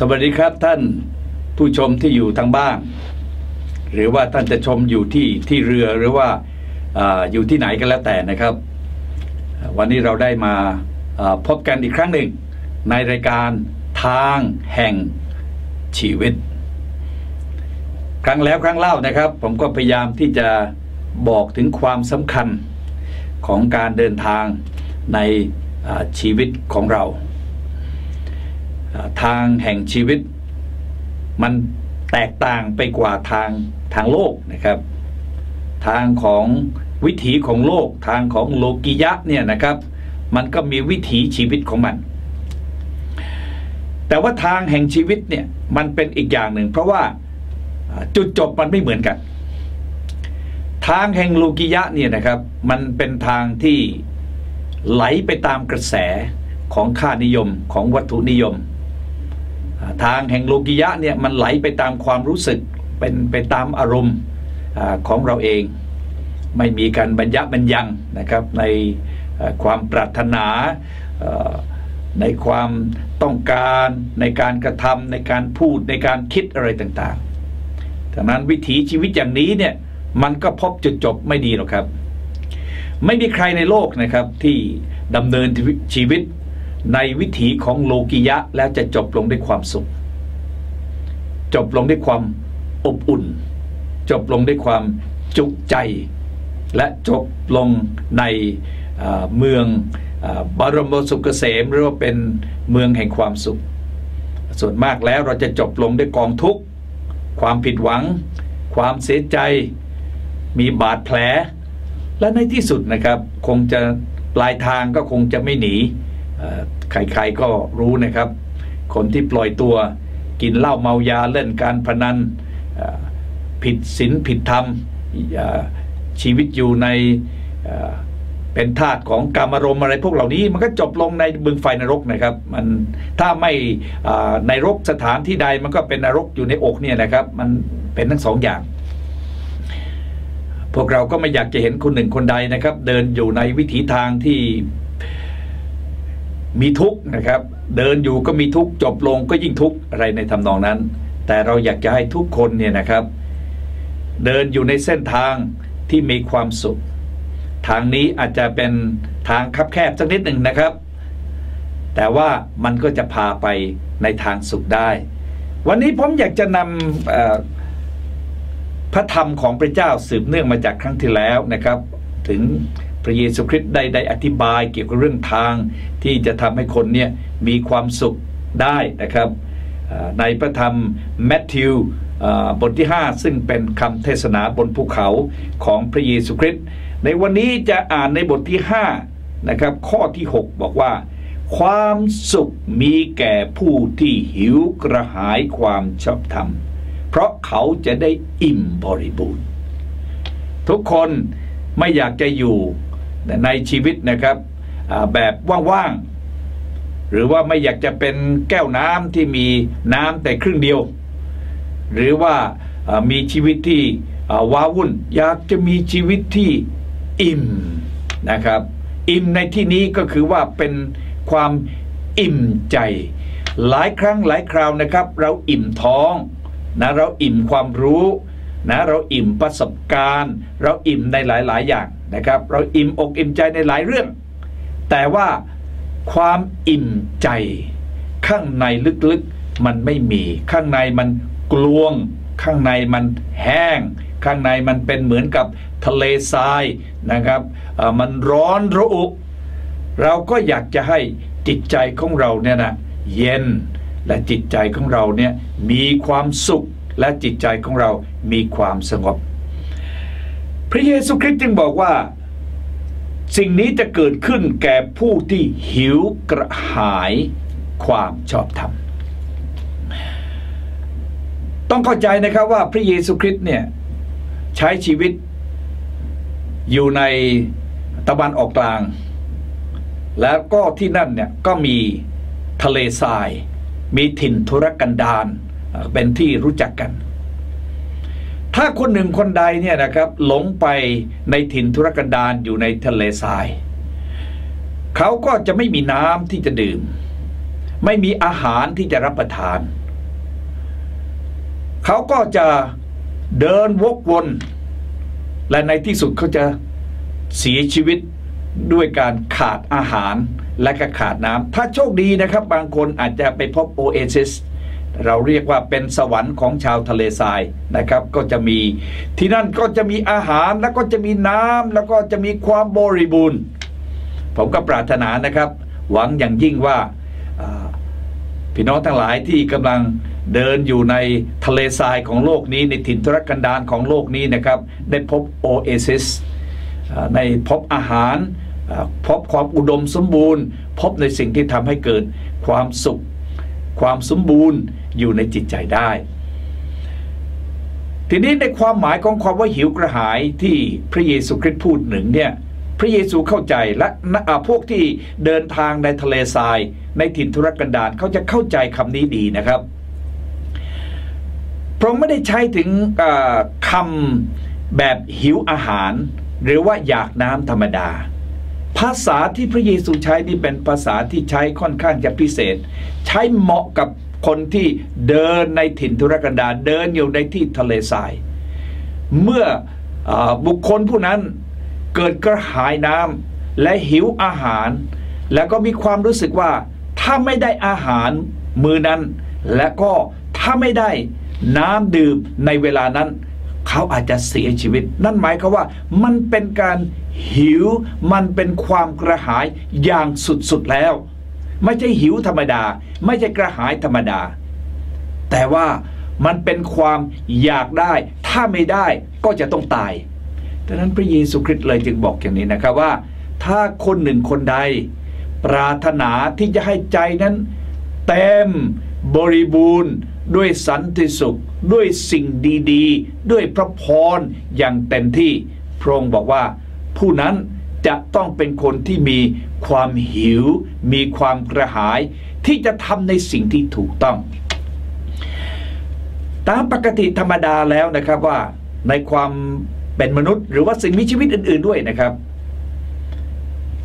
สวัสดีครับท่านผู้ชมที่อยู่ทางบ้าน หรือว่าท่านจะชมอยู่ที่ที่เรือหรือว่าออยู่ที่ไหนก็แล้วแต่นะครับ วันนี้เราได้มาพบกันอีกครั้งหนึ่ง ในรายการทางแห่งชีวิต ครั้งแล้วครั้งเล่านะครับ ผมก็พยายามที่จะบอกถึงความสำคัญของการเดินทางในชีวิตของเรา ทางแห่งชีวิต มันแตกต่างไปกว่าทางทางโลกนะครับ ทางของวิถีของโลกทางของโลกิยะเนี่ยนะครับ มันก็มีวิถีชีวิตของมัน แต่ว่าทางแห่งชีวิตเนี่ยมันเป็นอีกอย่างหนึ่ง เพราะว่าจุดจบมันไม่เหมือนกัน ทางแห่งโลกิยะเนี่ยนะครับ มันเป็นทางที่ไหลไปตามกระแสของค่านิยมของวัตถุนิยม ทางแห่งโลกิยะเนี่ยมันไหลไปตามความรู้สึกเป็นไปตามอารมณ์ของเราเอง ไม่มีการบรรยะบรรยังนะครับในความปรารถนาในความต้องการในการกระทำในการพูดในการคิดอะไรต่างๆดังนั้นวิถีชีวิตอย่างนี้เนี่ยมันก็พบจุดจบไม่ดีหรอกครับ ไม่มีใครในโลกนะครับที่ดำเนินชีวิต ในวิถีของโลกิยะแล้วจะจบลงด้วยความสุข จบลงด้วยความอบอุ่น จบลงด้วยความจุใจ และจบลงในเมืองออบรมสุขเกษมหรือว่าเป็นเมืองแห่งความสุข ส่วนมากแล้วเราจะจบลงด้วยกองทุกข์ ความผิดหวัง ความเสียใจ มีบาดแผล และในที่สุดนะครับ คงจะปลายทางก็คงจะไม่หนี ใครๆก็รู้นะครับ คนที่ปล่อยตัวกินเหล้าเมายาเล่นการพนันผิดศีลผิดธรรมชีวิตอยู่ในเป็นทาสของกามารมณ์อะไรพวกเหล่านี้ มันก็จบลงในบึงไฟนรกนะครับ มันถ้าไม่ในรกสถานที่ใดมันก็เป็นนรกอยู่ในอกเนี่ยนะครับ มันเป็นทั้งสองอย่าง พวกเราก็ไม่อยากจะเห็นคนหนึ่งคนใดนะครับ เดินอยู่ในวิถีทางที่ มีทุกข์นะครับ เดินอยู่ก็มีทุกข์จบลงก็ยิ่งทุกข์อะไรในทำนองนั้น แต่เราอยากจะให้ทุกคนเนี่ยนะครับ เดินอยู่ในเส้นทางที่มีความสุข ทางนี้อาจจะเป็นทางคับแคบสักนิดหนึ่งนะครับ แต่ว่ามันก็จะพาไปในทางสุขได้ วันนี้ผมอยากจะนำพระธรรมของพระเจ้าสืบเนื่องมาจากครั้งที่แล้วนะครับ ถึง พระเยซูคริสต์ได้ได้อธิบายเกี่ยวกับเรื่องทาง ที่จะทำให้คนเนี่ยมีความสุขได้นะครับในพระธรรมแมทธิวบทที่ 5 ซึ่งเป็นคำเทศนาบนภูเขาของพระเยซูคริสต์ในวันนี้จะอ่านในบทที่5นะครับข้อที่ 6 บอกว่า ความสุขมีแก่ผู้ที่หิวกระหายความชอบธรรม เพราะเขาจะได้อิ่มบริบูรณ์ ทุกคนไม่อยากจะอยู่ ในชีวิตนะครับแบบว่างๆ หรือว่าไม่อยากจะเป็นแก้วน้ำที่มีน้ำแต่ครึ่งเดียว หรือว่ามีชีวิตที่ว้าวุ่น อยากจะมีชีวิตที่อิ่มนะครับ อิ่มในที่นี้ก็คือว่าเป็นความอิ่มใจ หลายครั้งหลายคราวนะครับ เราอิ่มท้องนะเราอิ่มความรู้นะเราอิ่มประสบการณ์ เราอิ่มในหลาย ๆ อย่าง นะครับ เราอิ่มอกอิ่มใจในหลายเรื่อง แต่ว่าความอิ่มใจข้างในลึกๆมันไม่มี ข้างในมันกลวง ข้างในมันแห้ง ข้างในมันเป็นเหมือนกับทะเลทรายนะครับมันร้อนระอุ เราก็อยากจะให้จิตใจของเราเนี่ยนะเย็นและจิตใจของเราเนี่ยมีความสุขและจิตใจของเรามีความสงบ พระเยซูคริสต์จึงบอกว่า สิ่งนี้จะเกิดขึ้นแก่ผู้ที่หิวกระหายความชอบธรรม ต้องเข้าใจนะครับว่าพระเยซูคริสต์เนี่ยใช้ชีวิตอยู่ในตะวันออกกลาง แล้วก็ที่นั่นเนี่ยก็มีทะเลทราย มีถิ่นธุรกันดารเป็นที่รู้จักกัน ถ้าคนหนึ่งคนใดเนี่ยนะครับหลงไปในถิ่นธุรกันดารอยู่ในทะเลทราย เขาก็จะไม่มีน้ำที่จะดื่ม ไม่มีอาหารที่จะรับประทาน เขาก็จะเดินวกวน และในที่สุดเขาจะเสียชีวิตด้วยการขาดอาหารและก็ขาดน้ำถ้าโชคดีนะครับ บางคนอาจจะไปพบโอเอซิส เราเรียกว่าเป็นสวรรค์ของชาวทะเลทรายนะครับ ก็จะมีที่นั่นก็จะมีอาหารแล้วก็จะมีน้ำแล้วก็จะมีความบริบูรณ์ ผมก็ปรารถนานะครับ หวังอย่างยิ่งว่าพี่น้องทั้งหลายที่กำลังเดินอยู่ในทะเลทรายของโลกนี้ในถิ่นทุรกันดารของโลกนี้นะครับ ได้พบโอเอซิสในพบอาหารพบความอุดมสมบูรณ์ พบในสิ่งที่ทำให้เกิดความสุข ความสมบูรณ์ อยู่ในจิตใจได้ ทีนี้ในความหมายของความว่าหิวกระหายที่พระเยซูคริสต์พูดหนึ่งเนี่ยพระเยซูเข้าใจและพวกที่เดินทางในทะเลทราย ในถิ่นทุรกันดารเขาจะเข้าใจคำนี้ดีนะครับพระไม่ได้ใช้ถึงคำแบบหิวอาหาร หรือว่าอยากน้ำธรรมดา ภาษาที่พระเยซูใช้นี่เป็นภาษาที่ใช้ค่อนข้างจะพิเศษ ใช้เหมาะกับ คนที่เดินในถิ่นทุรกันดารเดินอยู่ในที่ทะเลทราย เมื่ออบุคคลผู้นั้นเกิดกระหายน้ำและหิวอาหาร แล้วก็มีความรู้สึกว่า ถ้าไม่ได้อาหารมือนั้น และก็ถ้าไม่ได้น้ำดื่มในเวลานั้น เขาอาจจะเสียชีวิต นั่นหมายความว่ามันเป็นการหิวมันเป็นความกระหายอย่างสุดๆแล้ว ไม่ใช่หิวธรรมดา ไม่ใช่กระหายธรรมดา แต่ว่ามันเป็นความอยากได้ ถ้าไม่ได้ก็จะต้องตายดังนั้นพระเยซูคริสต์เลยจึงบอกอย่างนี้นะครับว่า ถ้าคนหนึ่งคนใด ปรารถนาที่จะให้ใจนั้น เต็มบริบูรณ์ ด้วยสันติสุข ด้วยสิ่งดีๆ ด้วยพระพรอย่างเต็มที่ พระองค์บอกว่า ผู้นั้นจะต้องเป็นคนที่มี ความหิว มีความกระหาย ที่จะทำในสิ่งที่ถูกต้อง ตามปกติธรรมดาแล้วนะครับว่าในความเป็นมนุษย์ หรือว่าสิ่งมีชีวิตอื่น ๆด้วยนะครับ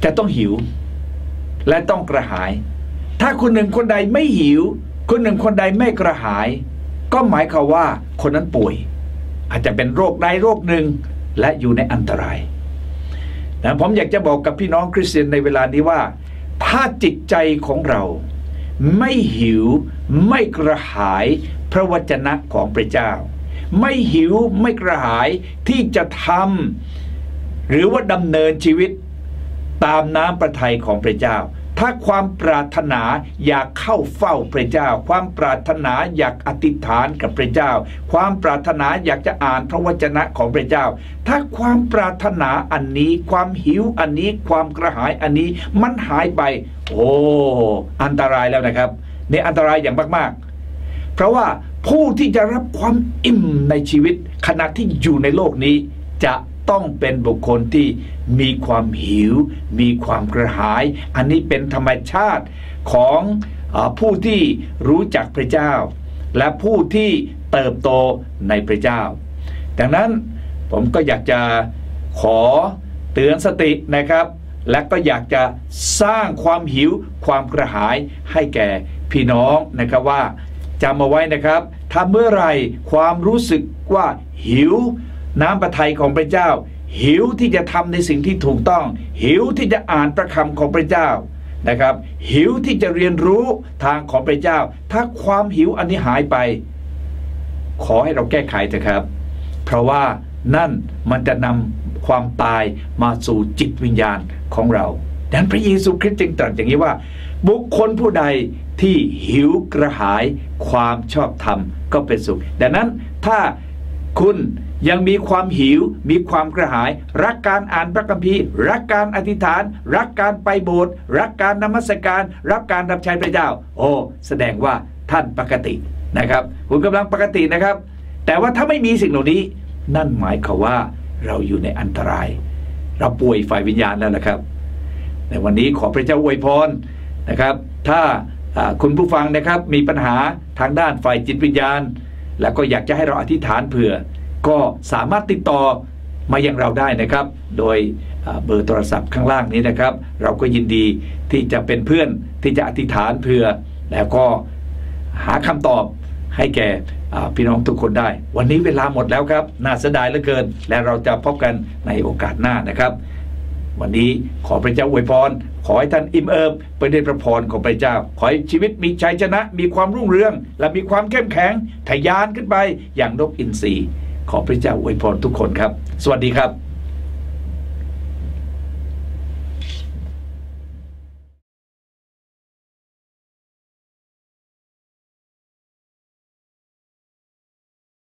จะต้องหิว และต้องกระหาย ถ้าคนหนึ่งคนใดไม่หิว คนหนึ่งคนใดไม่กระหาย ก็หมายความว่าคนนั้นป่วย อาจจะเป็นโรคใดโรคหนึ่งและอยู่ในอันตราย นะผมอยากจะบอกกับพี่น้องคริสเตียนในเวลานี้ว่า ถ้าจิตใจของเราไม่หิวไม่กระหายพระวจนะของพระเจ้า ไม่หิวไม่กระหายที่จะทำหรือว่าดำเนินชีวิตตามน้ำประทัยของพระเจ้า ถ้าความปรารถนาอยากเข้าเฝ้าพระเจ้า ความปรารถนาอยากอธิษฐานกับพระเจ้า ความปรารถนาอยากจะอ่านพระวจนะของพระเจ้า ถ้าความปรารถนาอันนี้ ความหิวอันนี้ ความกระหายอันนี้มันหายไปโอ้อันตรายแล้วนะครับในอันตรายอย่างมากๆ เพราะว่าผู้ที่จะรับความอิ่มในชีวิต ขณะที่อยู่ในโลกนี้จะ ต้องเป็นบุคคลที่มีความหิว มีความกระหาย อันนี้เป็นธรรมชาติของอผู้ที่รู้จักพระเจ้า และผู้ที่เติบโตในพระเจ้า ดังนั้นผมก็อยากจะขอเตือนสตินะครับ และก็อยากจะสร้างความหิวความกระหายให้แก่พี่น้องนะครับว่าจำมาไว้นะครับ ถ้าเมื่อไรความรู้สึกว่าหิว น้ำประทัยของพระเจ้า หิวที่จะทำในสิ่งที่ถูกต้อง หิวที่จะอ่านประคำของพระเจ้านะครับ หิวที่จะเรียนรู้ทางของพระเจ้า ถ้าความหิวอันนี้หายไป ขอให้เราแก้ไขเถอะครับ เพราะว่านั่นมันจะนำความตายมาสู่จิตวิญญาณของเราดังนั้นพระเยซูคริสต์จึงตรัสอย่างนี้ว่า บุคคลผู้ใดที่หิวกระหายความชอบธรรมก็เป็นสุข ดังนั้นถ้า คุณยังมีความหิว มีความกระหาย รักการอ่านพระคัมภีร์ รักการอธิษฐาน รักการไปโบสถ์รักการนมัสการ รักการรับใช้พระเจ้า โอ้แสดงว่าท่านปกตินะครับ คุณกำลังปกตินะครับ แต่ว่าถ้าไม่มีสิ่งเหล่านี้ นั่นหมายความว่าเราอยู่ในอันตราย เราป่วยฝ่ายวิญญาณแล้วนะครับ ในวันนี้ขอพระเจ้าอวยพรนะครับ ถ้าคุณผู้ฟังนะครับมีปัญหาทางด้านฝ่ายจิตวิญญาณ แล้วก็อยากจะให้เราอธิษฐานเผื่อ ก็สามารถติดต่อมายังเราได้นะครับ โดยเบอร์โทรศัพท์ข้างล่างนี้นะครับ เราก็ยินดีที่จะเป็นเพื่อนที่จะอธิษฐานเพื่อ แล้วก็หาคำตอบให้แก่พี่น้องทุกคนได้ วันนี้เวลาหมดแล้วครับ น่าเสียดายเหลือเกิน และเราจะพบกันในโอกาสหน้านะครับ วันนี้ขอพระเจ้าอวยพร ขอให้ท่านอิ่มเอิบไปด้วยพระพรของพระเจ้า ขอให้ชีวิตมีชัยชนะ มีความรุ่งเรือง และมีความเข้มแข็งทะยานขึ้นไปอย่างนกอินทรีขอพระเจ้าอวยพรทุกคนครับ สวัสดีครับ